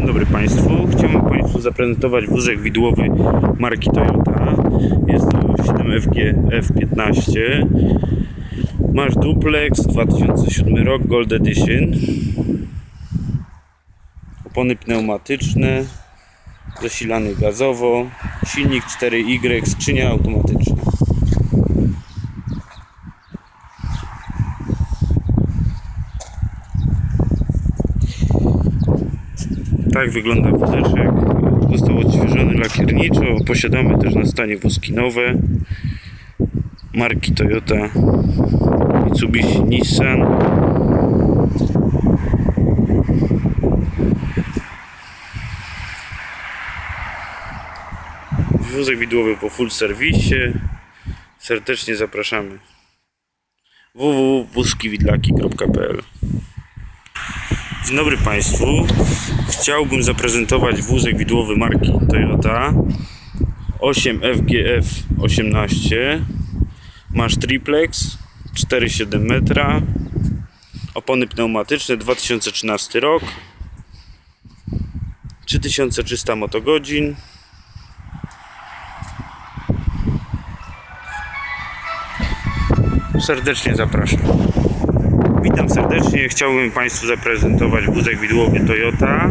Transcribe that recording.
Dzień dobry Państwu. Chciałbym Państwu zaprezentować wózek widłowy marki Toyota. Jest to 7FG F15. Masz duplex 2007 rok Gold Edition. Opony pneumatyczne, zasilany gazowo, silnik 4Y, skrzynia automatyczna. Tak wygląda wózeczek. Został odświeżony lakierniczo. Posiadamy też na stanie wózki nowe. Marki Toyota, Mitsubishi, Nissan. Wózek widłowy po full serwisie. Serdecznie zapraszamy. www.wózkiwidlaki.pl Dzień dobry Państwu. Chciałbym zaprezentować wózek widłowy marki Toyota 8FGF 18. Masz triplex 4,7 metra. Opony pneumatyczne 2013 rok. 3300 motogodzin. Serdecznie zapraszam. Witam serdecznie. Chciałbym Państwu zaprezentować wózek widłowy Toyota